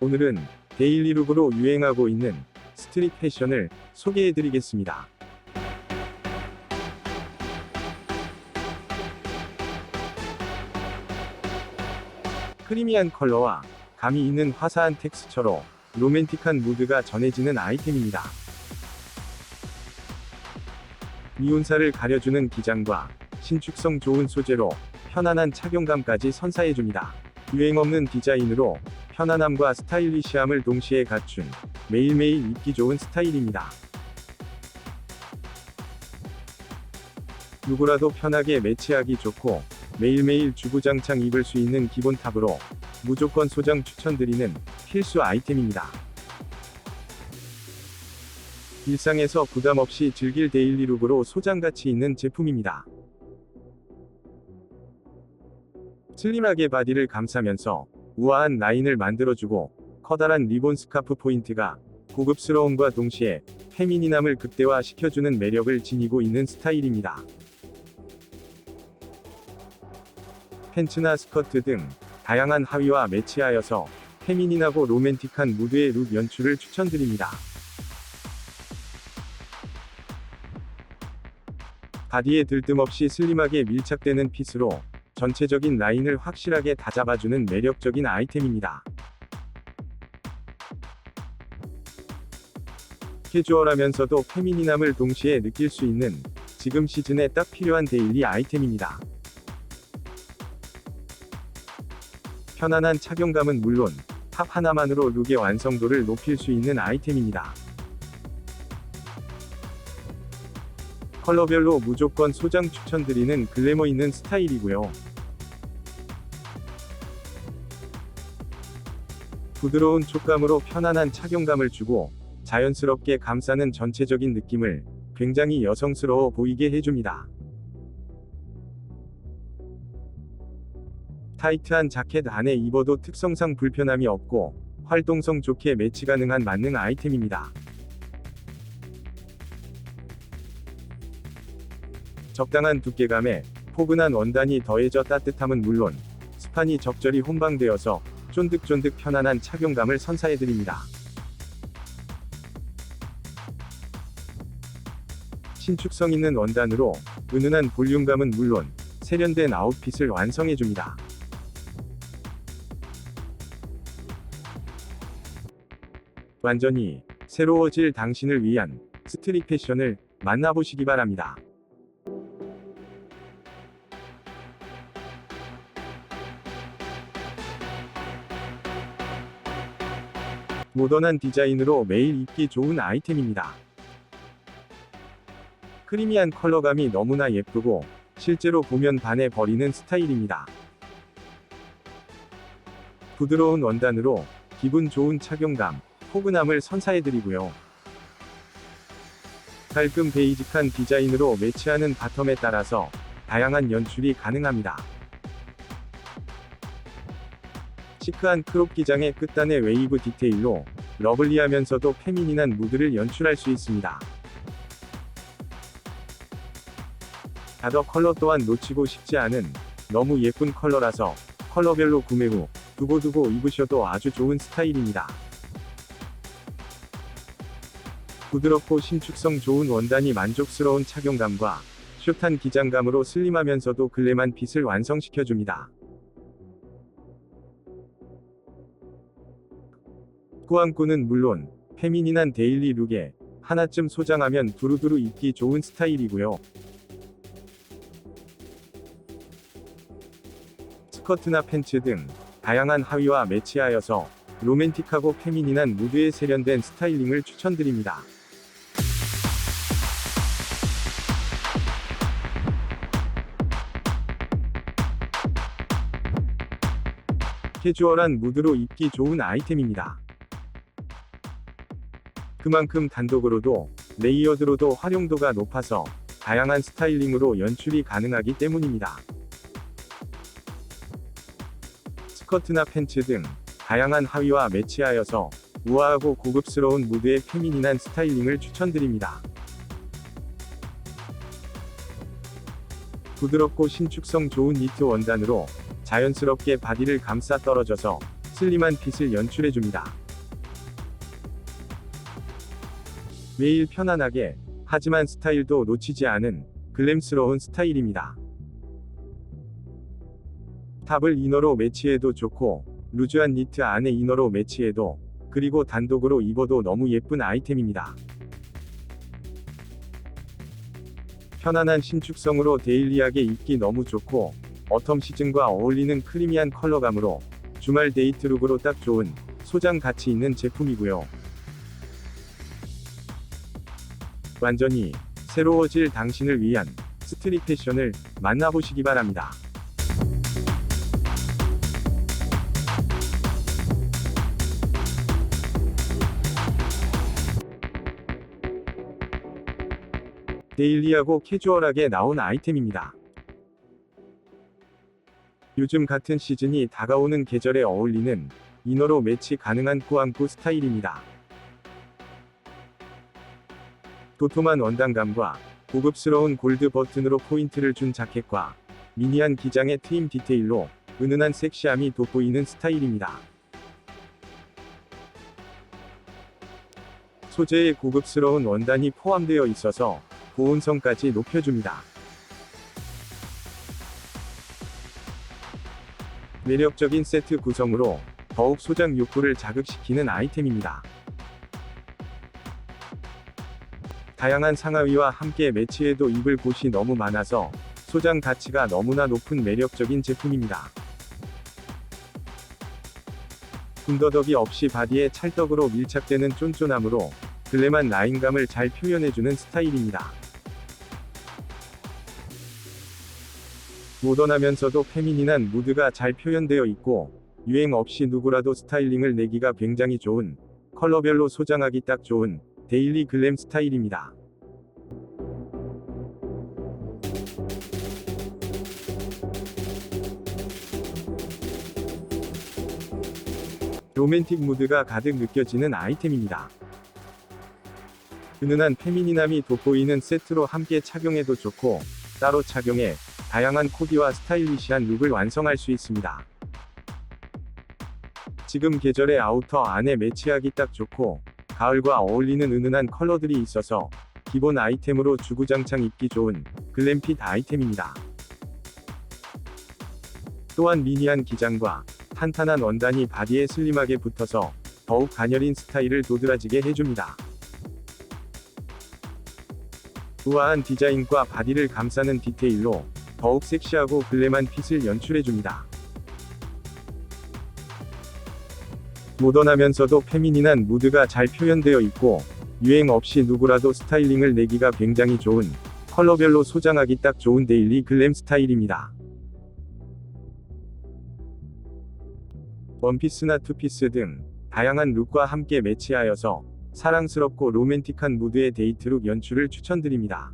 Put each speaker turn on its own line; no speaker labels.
오늘은 데일리룩으로 유행하고 있는 스트릿 패션을 소개해드리겠습니다. 크리미한 컬러와 감이 있는 화사한 텍스처로 로맨틱한 무드가 전해지는 아이템입니다. 미온살을 가려주는 기장과 신축성 좋은 소재로 편안한 착용감까지 선사해줍니다. 유행 없는 디자인으로 편안함과 스타일리시함을 동시에 갖춘 매일매일 입기 좋은 스타일입니다. 누구라도 편하게 매치하기 좋고 매일매일 주구장창 입을 수 있는 기본 탑으로 무조건 소장 추천드리는 필수 아이템입니다. 일상에서 부담 없이 즐길 데일리 룩으로 소장 가치 있는 제품입니다. 슬림하게 바디를 감싸면서 우아한 라인을 만들어주고 커다란 리본 스카프 포인트가 고급스러움과 동시에 페미닌함을 극대화시켜주는 매력을 지니고 있는 스타일입니다. 팬츠나 스커트 등 다양한 하의와 매치하여서 페미닌하고 로맨틱한 무드의 룩 연출을 추천드립니다. 바디에 들뜸 없이 슬림하게 밀착되는 핏으로 전체적인 라인을 확실하게 다 잡아주는 매력적인 아이템입니다. 캐주얼하면서도 페미닌함을 동시에 느낄 수 있는 지금 시즌에 딱 필요한 데일리 아이템입니다. 편안한 착용감은 물론 탑 하나만으로 룩의 완성도를 높일 수 있는 아이템입니다. 컬러별로 무조건 소장 추천드리는 글래머 있는 스타일이고요. 부드러운 촉감으로 편안한 착용감을 주고 자연스럽게 감싸는 전체적인 느낌을 굉장히 여성스러워 보이게 해줍니다. 타이트한 자켓 안에 입어도 특성상 불편함이 없고 활동성 좋게 매치 가능한 만능 아이템입니다. 적당한 두께감에 포근한 원단이 더해져 따뜻함은 물론 스판이 적절히 혼방되어서 쫀득쫀득 편안한 착용감을 선사해드립니다. 신축성 있는 원단으로 은은한 볼륨감은 물론 세련된 아웃핏을 완성해줍니다. 완전히 새로워질 당신을 위한 스트릿 패션을 만나보시기 바랍니다. 모던한 디자인으로 매일 입기 좋은 아이템입니다. 크리미한 컬러감이 너무나 예쁘고 실제로 보면 반해 버리는 스타일입니다. 부드러운 원단으로 기분 좋은 착용감, 포근함을 선사해드리고요. 깔끔 베이직한 디자인으로 매치하는 바텀에 따라서 다양한 연출이 가능합니다. 시크한 크롭 기장의 끝단의 웨이브 디테일로 러블리하면서도 페미닌한 무드를 연출할 수 있습니다. 다더 컬러 또한 놓치고 싶지 않은 너무 예쁜 컬러라서 컬러별로 구매 후 두고두고 입으셔도 아주 좋은 스타일입니다. 부드럽고 신축성 좋은 원단이 만족스러운 착용감과 숏한 기장감으로 슬림하면서도 글래만 핏을 완성시켜줍니다. 꾸안꾸는 물론 페미닌한 데일리 룩에 하나쯤 소장하면 두루두루 입기 좋은 스타일이고요. 스커트나 팬츠 등 다양한 하의와 매치하여서 로맨틱하고 페미닌한 무드에 세련된 스타일링을 추천드립니다. 캐주얼한 무드로 입기 좋은 아이템입니다. 그만큼 단독으로도 레이어드로도 활용도가 높아서 다양한 스타일링으로 연출이 가능하기 때문입니다. 스커트나 팬츠 등 다양한 하의와 매치하여서 우아하고 고급스러운 무드의 페미닌한 스타일링을 추천드립니다. 부드럽고 신축성 좋은 니트 원단으로 자연스럽게 바디를 감싸 떨어져서 슬림한 핏을 연출해줍니다. 매일 편안하게, 하지만 스타일도 놓치지 않은 글램스러운 스타일입니다. 탑을 이너로 매치해도 좋고, 루즈한 니트 안에 이너로 매치해도, 그리고 단독으로 입어도 너무 예쁜 아이템입니다. 편안한 신축성으로 데일리하게 입기 너무 좋고, 어텀 시즌과 어울리는 크리미한 컬러감으로 주말 데이트룩으로 딱 좋은 소장 가치 있는 제품이고요. 완전히 새로워질 당신을 위한 스트릿 패션을 만나보시기 바랍니다. 데일리하고 캐주얼하게 나온 아이템입니다. 요즘 같은 시즌이 다가오는 계절에 어울리는 이너로 매치 가능한 꾸안꾸 스타일입니다. 도톰한 원단감과 고급스러운 골드 버튼으로 포인트를 준 자켓과 미니한 기장의 트임 디테일로 은은한 섹시함이 돋보이는 스타일입니다. 소재에 고급스러운 원단이 포함되어 있어서 보온성까지 높여줍니다. 매력적인 세트 구성으로 더욱 소장 욕구를 자극시키는 아이템입니다. 다양한 상하위와 함께 매치해도 입을 곳이 너무 많아서 소장 가치가 너무나 높은 매력적인 제품입니다. 군더더기 없이 바디에 찰떡으로 밀착되는 쫀쫀함으로 글램한 라인감을 잘 표현해주는 스타일입니다. 모던하면서도 페미닌한 무드가 잘 표현되어 있고, 유행 없이 누구라도 스타일링을 내기가 굉장히 좋은, 컬러별로 소장하기 딱 좋은, 데일리 글램 스타일입니다. 로맨틱 무드가 가득 느껴지는 아이템입니다. 은은한 페미닌함이 돋보이는 세트로 함께 착용해도 좋고, 따로 착용해 다양한 코디와 스타일리시한 룩을 완성할 수 있습니다. 지금 계절의 아우터 안에 매치하기 딱 좋고, 가을과 어울리는 은은한 컬러들이 있어서 기본 아이템으로 주구장창 입기 좋은 글램핏 아이템입니다. 또한 미니한 기장과 탄탄한 원단이 바디에 슬림하게 붙어서 더욱 가녀린 스타일을 도드라지게 해줍니다. 우아한 디자인과 바디를 감싸는 디테일로 더욱 섹시하고 글램한 핏을 연출해줍니다. 모던하면서도 페미닌한 무드가 잘 표현되어 있고, 유행 없이 누구라도 스타일링을 내기가 굉장히 좋은, 컬러별로 소장하기 딱 좋은 데일리 글램 스타일입니다. 원피스나 투피스 등 다양한 룩과 함께 매치하여서 사랑스럽고 로맨틱한 무드의 데이트룩 연출을 추천드립니다.